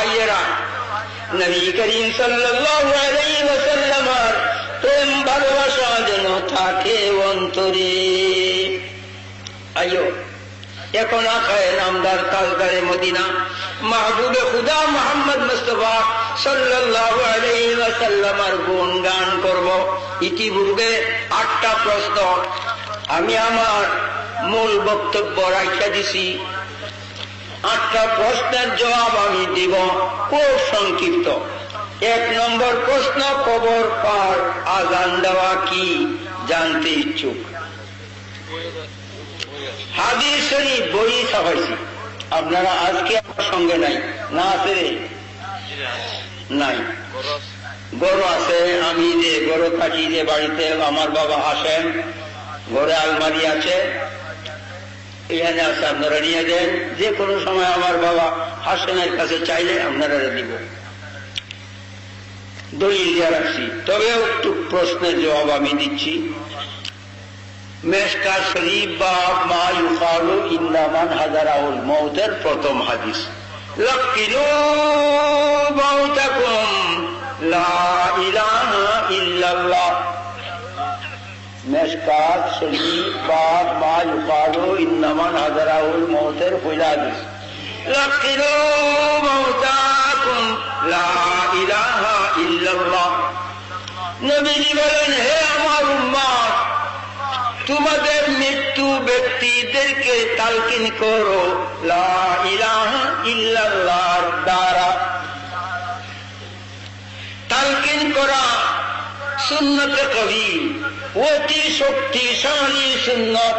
ভাইয়েরা নবী করিম সাল্লাল্লাহু প্রেম ভালোবাসা যেন থাকে অন্তরে আইও এখন আখায় নামদার তাজদারে মদিনা মাহবুবে খুদা মোহাম্মদ মুস্তফা সাল্লাল্লাহু আলাইহি গুণ গান করব ইতিপূর্বে আটটা প্রশ্ন আমি আমার মূল বক্তব্য রাখা দিছি আটটা প্রশ্নের জবাব আমি দিব। খুব সংক্ষিপ্ত। এক নম্বর প্রশ্ন কবর পার আজান দেওয়া কি জানতে ইচ্ছুক? হাদিস বই ছাপাইছি। আপনারা আজকে আমার সঙ্গে নাই। না আছে রে? নাই। গরু আছে, আমি যে গরু থাকি যে বাড়িতে, আমার বাবা আসেন, ঘরে আলমারি আছে। এখানে আছে আপনারা নিয়ে দেন যে কোনো সময় আমার বাবা হাসেনের কাছে চাইলে আপনারা দিব। দলিল দিয়ে রাখছি। তবেও একটু প্রশ্নের জবাব আমি দিচ্ছি। মেশকা শরীফ বা মা ইউকালু ইন্দামান হাজারাউল মৌতের প্রথম হাদিস। মাউতাকুম। মেশকাত শরীফ বা মা ইউকালু ইন্দামান হাজারাউল ইল্লাল্লাহ। নবীজি বলেন, হে আমার তোমাদের মৃত্যু ব্যক্তিদেরকে তালকিন করো। লা দ্বারা। তালকিন করা সুন্নতে কবি অতি শক্তিশালী সুন্নত।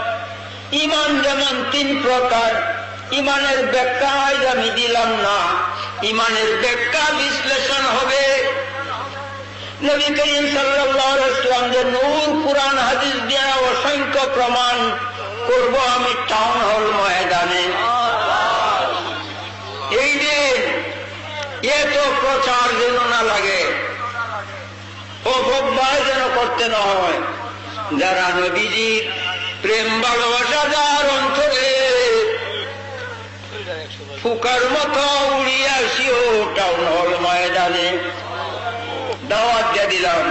ইমান যেমন তিন প্রকার, ইমানের ব্যাখ্যা আজ আমি দিলাম না। ইমানের ব্যাখ্যা বিশ্লেষণ হবে। নবী করিম সাল্লাম যে নূর কোরআন হাদিস দিয়া অসংখ্য প্রমাণ করব আমি টাউন হল ময়দানে। এই দিন এত প্রচার যেন না লাগে, অপব্যয় যেন করতে না হয়। যারা নবীজির প্রেম ভালোবাসা যার অন্তরে ফুকার মতো উড়িয়ে আসিও টাউন হল ময়দানে। দাওয়াত দিয়ে দিলাম।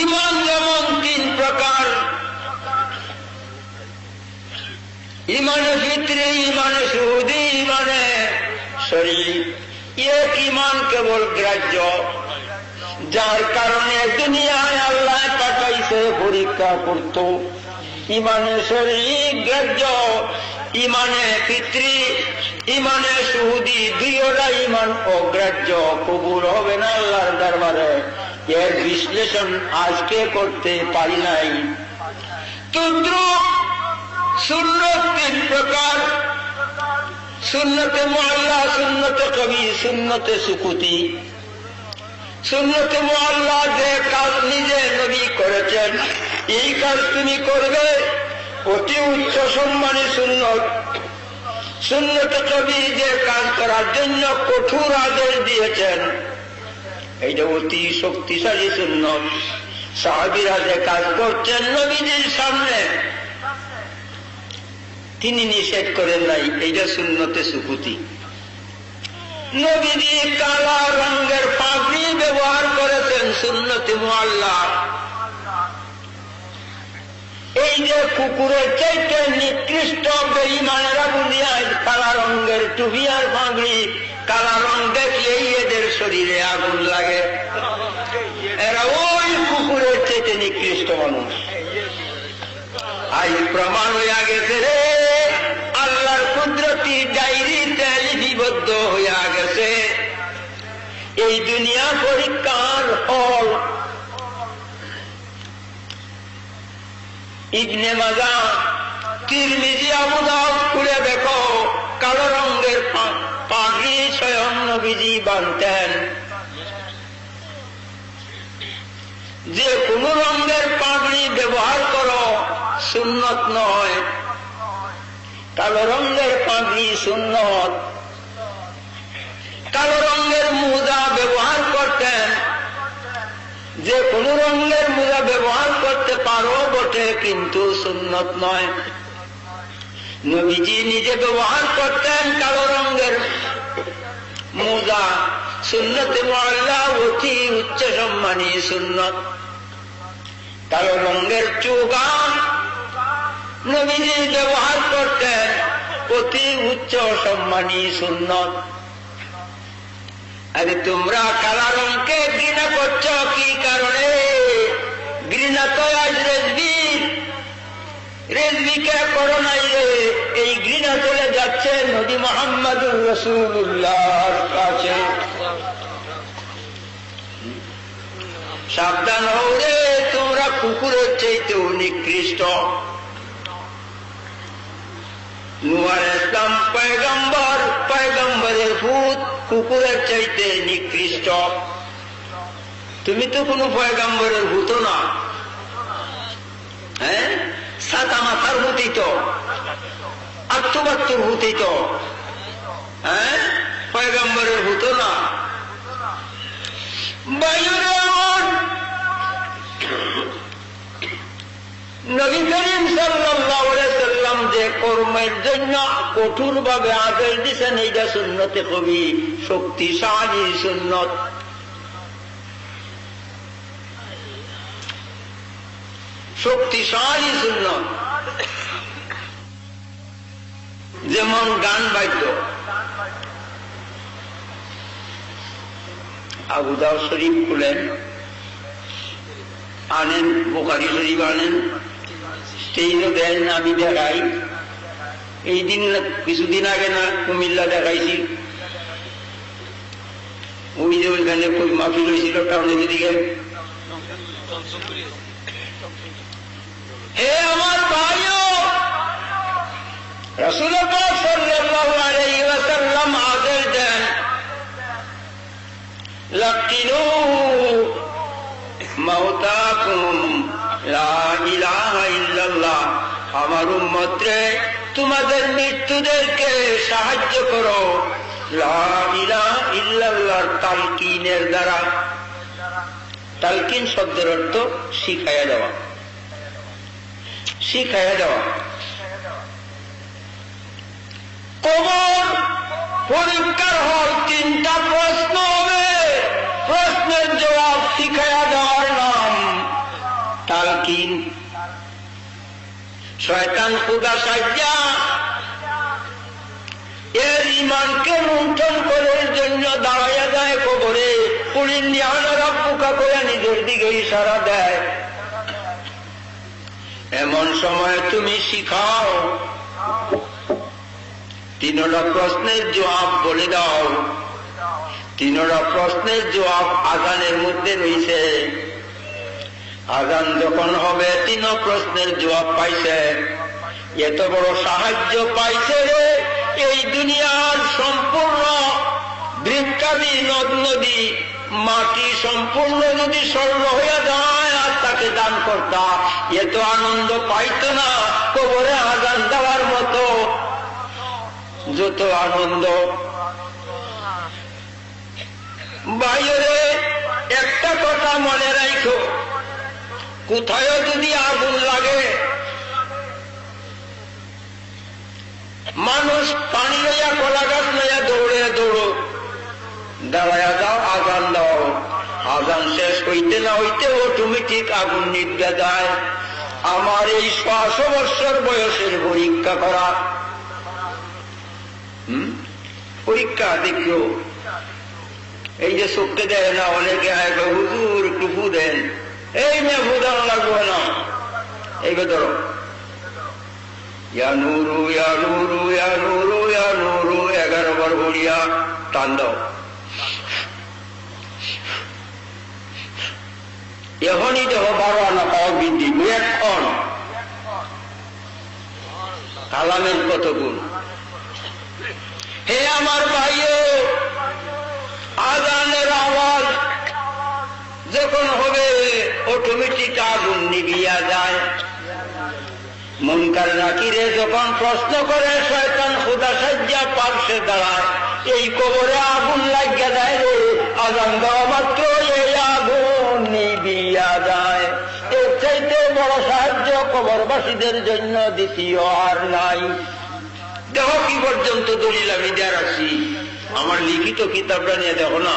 ইমান যেমন তিন প্রকার, ইমানে ফিত্রি, ইমানে সুহুদি ইমানে শরীর এক ইমান কেবল গ্রাহ্য, যার কারণে দুনিয়ায় আল্লাহ পাঠাইছে পরীক্ষা করত। ইমানে শরীর গ্রাহ্য ইমানে পিতৃ ইমানে সুহুদি দুইটা ইমান অগ্রাহ্য, কবুল হবে না আল্লাহর দরবারে। এর বিশ্লেষণ আজকে করতে পারি নাই। তুদ্র সুন্নত তিন প্রকার সুন্নতে মোয়াল্লা সুন্নতে কবি, সুন্নতে সুকুতি। সুন্নতে মোয়াল্লা যে কাজ নিজে নবী করেছেন, এই কাজ তুমি করবে, অতি উচ্চ সম্মানী সুন্নত। সুন্নত কবি যে কাজ করার জন্য কঠোর আদেশ দিয়েছেন, এইটা অতি শক্তিশালী সুন্নত। সাহাবিরা যে কাজ করছেন নবীজির সামনে তিনি নিষেধ করেন নাই, এইটা সুন্নতে সুকুতি নবীজি কালা রঙের পাগড়ি ব্যবহার করেছেন সুন্নতে মোয়াল্লা এই যে কুকুরের চাইতে নিকৃষ্ট বেইমানেরা বুঝিয়ায় কালা রঙের টুপিয়ার পাগড়ি, কালা রং দেখলেই এদের শরীরে আগুন লাগে। এরা ওই কুকুরের চাইতে নিকৃষ্ট মানুষ। আজ প্রমাণ হইয়া গেছে রে কুদরতি ডায়েরিতে লিপিবদ্ধ হইয়া গেছে। এই দুনিয়া পরীক্ষার হল ইবনে মাজা তিরমিজি আবুদাও খুলে দেখো, কালো রঙের পাগড়ি স্বয়ং নবীজি বানতেন। যে কোন রঙের পাগড়ি ব্যবহার করো, সুন্নত নয়। কালো রঙের পাগড়ি সুন্নত কালো রঙের মুদা ব্যবহার করতেন। যে কোনো রঙের মোজা ব্যবহার করতে পারো বটে, কিন্তু সুন্নত নয়। নবীজি নিজে ব্যবহার করতেন কালো রঙের মোজা। সুন্নতে মহল্লা অতি উচ্চ সম্মানী সুন্নত। কালো রঙের চুগান নবীজি ব্যবহার করতেন অতি উচ্চ সম্মানী সুন্নত। আরে তোমরা কালা রঙকে ঘৃণা করছ, কি কারণে? ঘৃণা তো আজ রেজবি রেজবিকে করো নাই রে, এই ঘৃণা চলে যাচ্ছে নদী মোহাম্মদুর রসুল্লাহর কাছে। সাবধান হও রে, তোমরা কুকুরের চাইতেও নিকৃষ্ট। নুয়ার পয়গম্বর, পয়গম্বরের ভূত, কুকুরের চাইতে নিকৃষ্ট। তুমি তো কোনো পয়গম্বরের ভূত না। হ্যাঁ? সাতা মাথার ভূতই তো। আত্মবাত্তর ভূতই তো। হ্যাঁ? পয়গম্বরের ভূত না। বায়ুর নবী করিম সাল্লাম যে কর্মের জন্য কঠোর ভাবে আদেশ দিচ্ছেন এইটা সুন্নতে কবি, শক্তিশালী সুন্নত। শক্তিশালী সুন্নত। যেমন গান বাদ্য। আবুদাও শরীফ খুলেন আনেন বোকারি শরীফ আনেন সেইও দেন আমি দেখাই। এই দিন কিছুদিন আগে না, কুমিল্লা দেখাইছি ওই যে ওইখানে খুব মাফিল হয়েছিল, টাউনের দিকে হে আমার ভাইও রসুল সাল্লাম আদেশ দেন লক্ষ্মীনু মৌতাকুম লা ইল্লাল্লাহ আমার উম্মত্রে, তোমাদের মৃত্যুদেরকে সাহায্য করো। ইল্লাল্লাহর তালকিনের দ্বারা। তালকিন শব্দের অর্থ শিখাইয়া দেওয়া। শিখাইয়া দেওয়া। কবর পরীক্ষার হল তিনটা প্রশ্ন হবে। প্রশ্নের জবাব শিখাইয়া দেওয়ার নাম তালকিন। শয়তান খুদা সাজ্জা। এর ইমানকে লুণ্ঠন করার জন্য দাঁড়াইয়া যায় কবরে। পুরীর নিহানারা পোকা করে নিজের দিকে ইশারা দেয়। এমন সময় তুমি শিখাও। তিনটা প্রশ্নের জবাব বলে দাও। তিনটা প্রশ্নের জবাব আজানের মধ্যে রয়েছে। আজান যখন হবে তিন প্রশ্নের জবাব পাইছে। এত বড় সাহায্য পাইছে রে, এই দুনিয়ার সম্পূর্ণ বৃক্ষাদি, নদ, নদী, মাটি সম্পূর্ণ যদি স্বর্ণ হইয়া যায়, আর তাকে দান করতা এত আনন্দ পাইত না, কবরে আজান দেওয়ার মতো। যত আনন্দ। বাইরে একটা কথা মনে রাখো কোথায় যদি আগুন লাগে, মানুষ পানি লইয়া, কলা গাছ লইয়া দৌড়ে দৌড়ো দাঁড়াইয়া যাও, আজান দাও। আজান শেষ হইতে না হইতে অটোমেটিক আগুন নিভে যায়। আমার এই ছশো বৎসর বয়সের পরীক্ষা করা। পরীক্ষা, দেখিও। এই যে চোখকে দেয় না, অনেকে আগে হুজুর ফু দেন। এই মেয়ে ফুদান লাগবে না। এই ধরো। ইয়া নুরু ইয়া নুরু ইয়া নুরু ইয়া নুরু এগারো বার বলিয়া টান দাও। এখনই দেখো বারো আনা পাওয়া বৃদ্ধি। এখন কালামের কত গুণ। হে আমার ভাইও, আজানের আওয়াজ যখন হবে অটোমেটিক আগুন নিভিয়া যায়? মনকার নাকিরে যখন প্রশ্ন করে, শয়তান খুদা সাজ্জা পার্শ্বে দাঁড়ায়। এই কবরে আগুন লাগিয়া দেয় রে, আজান দেওয়া মাত্র এই আগুন নিবিয়া যায়। এর চাইতে বড় সাহায্য কবরবাসীদের জন্য দ্বিতীয় আর নাই। দেখো কি পর্যন্ত দলিল আমি দেওয়ার আছি আমার লিখিত কিতাবটা নিয়ে দেখো না।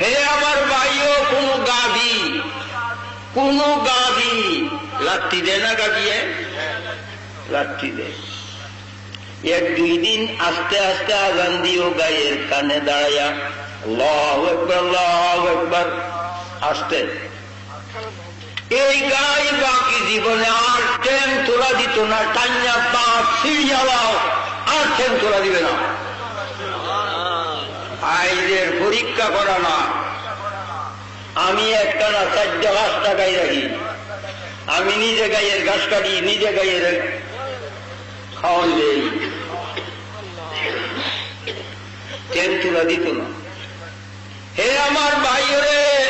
হে আমার ভাইও, কোন গাভি কোন গাভি লাত্তি দেয় না গাভিয়ে লাত্তি দেয়। এক দুই দিন আস্তে আস্তে আজান দিও, গায়ের কানে দাঁড়াইয়া আল্লাহু আকবার আল্লাহু আকবার। আস্তে। এই গাই বাকি জীবনে আর ট্রেন তোলা দিত না টান্যা পাঁচ সিরিয়ালাও আর ট্রেন তোলা দিবে না। আইদের পরীক্ষা করা না আমি একটা না চারটে পাঁচটা গাই রাখি। আমি নিজে গাইয়ের ঘাস কাটি, নিজে গাইয়ের খাওয়ান দেই। ট্রেন তুলা দিত না? হে আমার ভাইরে,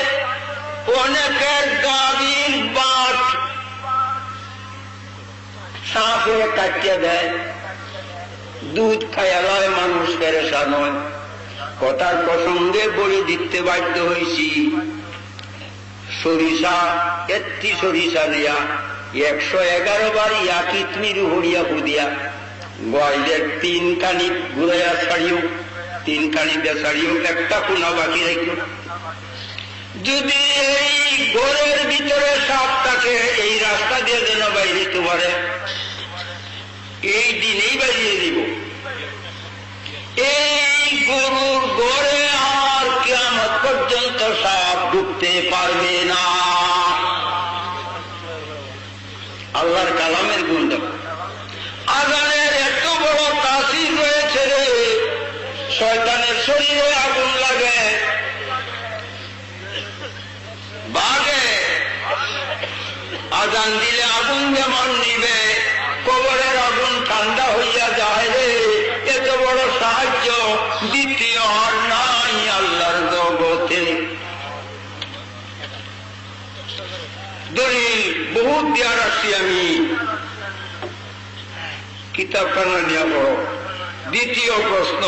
অনেকের গাভীর বাট সাপে কাটিয়ে দেয়। দুধ খাইয়া লয় মানুষ পেরেশান হয়। কথার প্রসঙ্গে বলে দিতে বাধ্য হয়েছি। সরিষা, একটি সরিষা নেয়া একশো এগারো বার ইয়া কিতমির হরিয়া হুদিয়া গয়লের তিন কানি ঘুরাইয়া ছাড়িও, তিন কানি দিয়ে ছাড়িও, একটা কোনা বাকি রাখিও। যদি এই ঘরের ভিতরে সাপ থাকে, এই রাস্তা দিয়ে যেন বাইরে পারে, এই দিনেই বাইরে দিব। এই গরুর গড়ে আর কেমন পর্যন্ত সাপ ঢুকতে পারবে না। আল্লাহর কালামের গুণ এত বড় তাসির রয়েছে রে, শয়তানের শরীরে আগুন লাগে। বাঘে আজান দিলে আগুন যেমন নিবে, কবরের আগুন ঠান্ডা হইয়া যায় রে এত বড় সাহায্য দ্বিতীয় আর নাই আল্লাহর জগতে দলিল বহুত দেওয়ার আসছি আমি। কিতাব কানা নিয়ে পড়ো দ্বিতীয় প্রশ্ন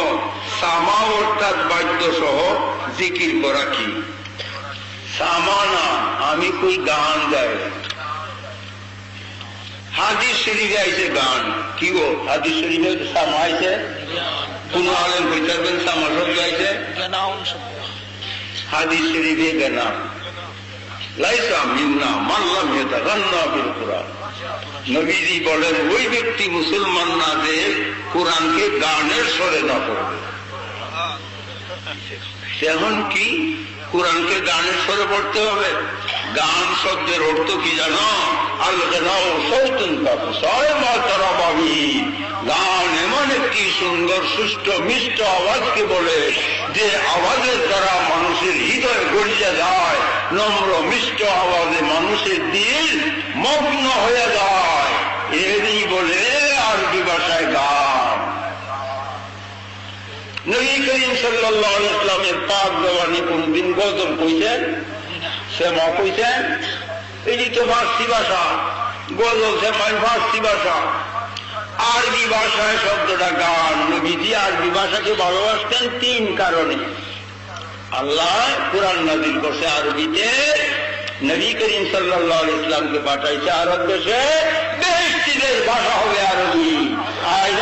সামা অর্থাৎ বাদ্য সহ জিকির করা কি? সামানা আমি কই গান গাই। হাদিস শরীফে আইছে গান। কি গো হাদিস শরীফে সামা আইছে কোন আলেম কইতাবেন সামা শব্দ আইছে হাদিস শরীফে গানা। লাইসা মিন্না মাল্লাম ইয়াতাগান্না বিল কুরআন। নবীজি বলেন, ওই ব্যক্তি মুসলমান না যে কোরআনকে গানের স্বরে না পড়বে। এখন কি কোরআনকে গানের স্বরে পড়তে হবে? গান শব্দের অর্থ কি জানো? আল্লাহ সৌতন গান একটি সুন্দর, সুষ্ঠ, মিষ্ট আওয়াজকে বলে যে আওয়াজের দ্বারা মানুষের হৃদয় গড়িয়ে যায়, নম্র, মিষ্ট আওয়াজে মানুষের দিল মগ্ন হয়ে যায়। এরই বলে আরবি ভাষায় গান। নবী করিম সাল্লাহ ইসলামের পাক দেওয়ানি কোনদিন গজল কইছেন? সে মা কইছেন, এটি তো ফার্সি ভাষা গজল মাই ফার্সি ভাষা আরবি ভাষায় শব্দটা গান। নবীজি আরবি ভাষাকে ভালোবাসতেন তিন কারণে। আল্লাহ কোরআন নাজিল করছে আরবিতে, নবী করিম সাল্লাহ ইসলামকে পাঠাইছে আরব দেশে। বেশটিদের ভাষা হবে আরবি। আর